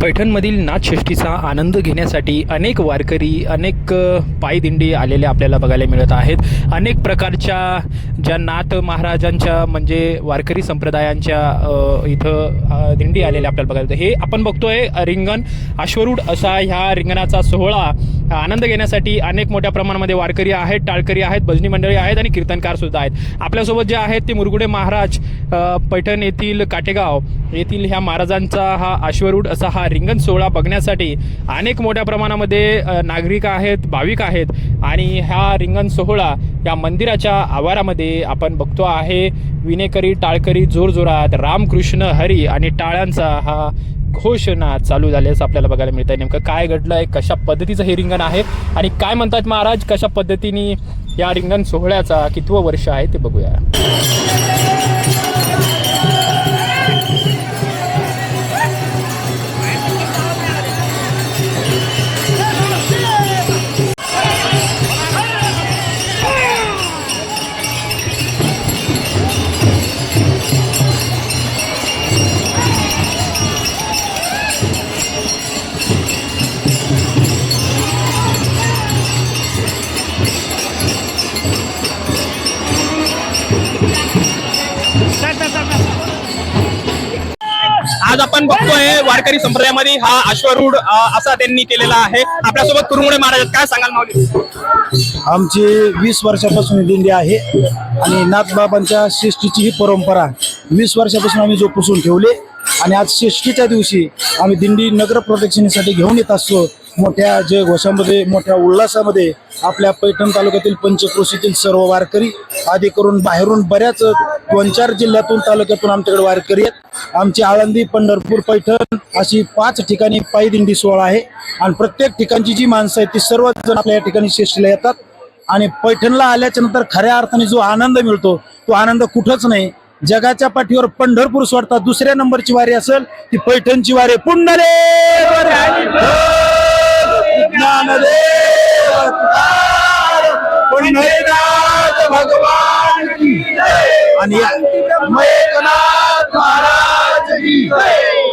पैठणमधील नाथषष्ठीचा आनंद घेण्यासाठी अनेक वारकरी अनेक पायदिंडी आलेले आपल्याला बघायला मिळत आहेत अनेक प्रकारच्या ज्या नाथ महाराजांच्या म्हणजे वारकरी संप्रदायांच्या इथं दिंडी आलेल्या आपल्याला बघायला मिळतात. हे आपण बघतोय रिंगण अश्वरूढ असा ह्या रिंगणाचा सोहळा आनंद घेण्यासाठी अनेक मोठ्या प्रमाणामध्ये वारकरी आहेत टाळकरी आहेत भजनी मंडळी आहेत आणि कीर्तनकार सुद्धा आहेत आपल्यासोबत जे आहेत ते मुरगुडे महाराज पैठण येथील काटेगाव येथील ह्या महाराजांचा हा अश्वरूढ असा हा रिंगण सोहळा बघण्यासाठी अनेक मोठ्या प्रमाणामध्ये नागरिक आहेत भाविक आहेत. आणि हा रिंगण सोहळा या मंदिराच्या आवारामध्ये आपण बघतो आहे. विनेकरी टाळकरी जोरजोरात रामकृष्ण हरी आणि टाळ्यांचा हा घोषणा चालू झाल्याचं आपल्याला बघायला मिळत आहे नेमकं काय घडलं आहे कशा पद्धतीचं हे रिंगण आहे आणि काय म्हणतात महाराज कशा पद्धतीने या रिंगण सोहळ्याचा कितवं वर्ष आहे ते बघूया. आज आपण बघतोय वारकरी संप्रदायामध्ये हा अश्वरूढ असा त्यांनी केलेला आहे. आपल्यासोबत कुरुमुळे महाराज काय सांगाल माऊली? आमची वीस वर्षापासून दिंडी आहे आणि नाथबाबांच्या शिष्टीची ही परंपरा वीस वर्षापासून आम्ही जोपासून ठेवले आणि आज शिष्टीच्या दिवशी आम्ही दिंडी नगर प्रदक्षिणेसाठी घेऊन येत असतो. मोठ्या जयघोषामध्ये मोठ्या उल्हासामध्ये आपल्या पैठण तालुक्यातील पंचक्रोशीतील सर्व वारकरी आधी करून बाहेरून बऱ्याच दोन चार जिल्ह्यातून तालुक्यातून आमच्याकडे वारकरी आहेत. आमची आळंदी पंढरपूर पैठण अशी पाच ठिकाणी पायी दिंडी सोहळा आहे. आणि प्रत्येक ठिकाणची जी माणसं आहेत ती सर्वजण आपल्या या ठिकाणी श्रेष्ठीला येतात. आणि पैठणला आल्याच्यानंतर खऱ्या अर्थाने जो आनंद मिळतो तो आनंद कुठंच नाही. जगाच्या पाठीवर पंढरपूर सोडतात दुसऱ्या नंबरची वारी असेल ती पैठणची वारी पुंडले भगवान आणि.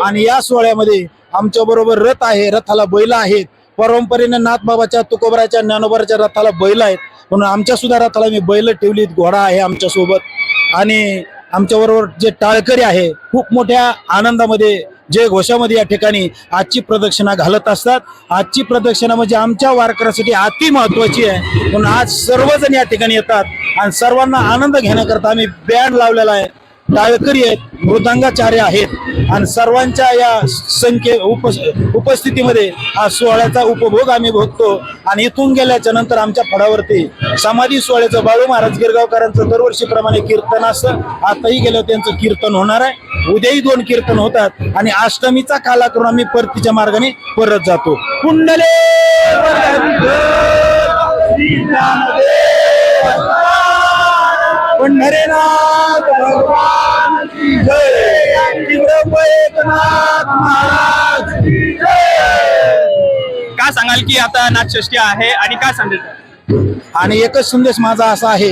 आणि या सोहळ्यामध्ये आमच्या बरोबर रथ आहे रथाला बैल आहेत. परंपरेने नाथबाबाच्या तुकोबराच्या ज्ञानोबराच्या रथाला बैल आहेत. म्हणून आमच्या सुद्धा रथाला मी बैल ठेवलीत घोडा आहे आमच्यासोबत आणि आमच्या बरोबर जे टाळकरी आहे खूप मोठ्या आनंदामध्ये जय घोषामध्ये या ठिकाणी आजची प्रदक्षिणा घालत असतात. आजची प्रदक्षिणा म्हणजे आमच्या वारकऱ्यासाठी अति महत्वाची आहे. म्हणून आज सर्वजण या ठिकाणी येतात आणि सर्वांना आनंद घेण्याकरता आम्ही बँड लावलेला आहे. टाळकरी आहेत मृदंगाचार्य आहेत आणि सर्वांच्या या संख्ये उप उपस्थितीमध्ये हा सोहळ्याचा उपभोग आम्ही भोगतो आणि इथून गेल्याच्यानंतर आमच्या फळावरती समाधी सोहळ्याचं बाळू महाराज गिरगावकरांचं दरवर्षीप्रमाणे कीर्तन असतं. आताही गेलं त्यांचं कीर्तन होणार आहे. उद्याही दोन कीर्तन होतात आणि अष्टमीचा काला करून आम्ही परतीच्या मार्गाने परत जातो. कुंडले पंढरीनाथ भगवान की सांगाल की आता नाथषष्ठी आहे आणि काय सांगेल? आणि एकच संदेश माझा असा आहे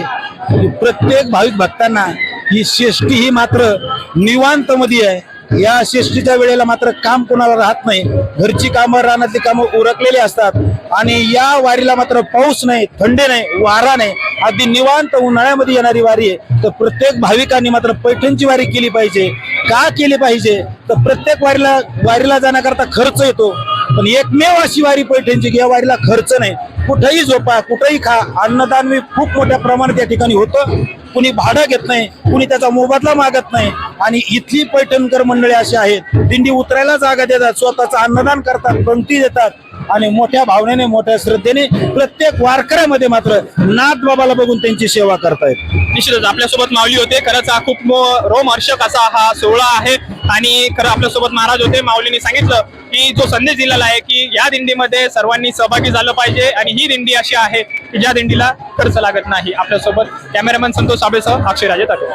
की प्रत्येक भाविक भक्तांना ही शेष्टी ही मात्र निवांत मध्ये आहे. या शेष्टीच्या वेळेला मात्र काम कोणाला राहत नाही. घरची कामं रानातली कामं उरकलेली असतात. आणि या वारीला मात्र पाऊस नाही थंडी नाही वारा नाही. अगदी निवांत उन्हाळ्यामध्ये येणारी वारी आहे. तर प्रत्येक भाविकांनी मात्र पैठणची वारी केली पाहिजे. का केली पाहिजे? तर प्रत्येक वारीला वारीला जाण्याकरता खर्च येतो. पण एकमेव अशी वारी पैठणची की या वारीला खर्च नाही. कुठेही झोपा कुठेही खा. अन्नदान मी खूप मोठ्या प्रमाणात या ठिकाणी होतं. कुणी भाडं घेत नाही कुणी त्याचा मोबदला मागत नाही. आणि इथली पैठणकर मंडळी अशी आहेत दिंडी उतरायला जागा देतात स्वतःचं अन्नदान करतात पंक्ती देतात. आणि मोठ्या भावनेने मोठ्या श्रद्धेने प्रत्येक वारकऱ्यामध्ये मात्र नाथ बाबाला बघून त्यांची सेवा करतायत. निश्चितच आपल्यासोबत माऊली होते. खरंच हा खूप रोमहर्षक असा हा सोहळा आहे. आणि खरं आपल्यासोबत महाराज होते. माऊलीने सांगितलं की जो संदेश दिलेला आहे की या दिंडीमध्ये सर्वांनी सहभागी झालं पाहिजे. आणि ही दिंडी अशी आहे की ज्या दिंडीला खर्च लागत नाही. आपल्यासोबत कॅमेरामॅन संतोष साबळेसह अक्षय राजे ताटे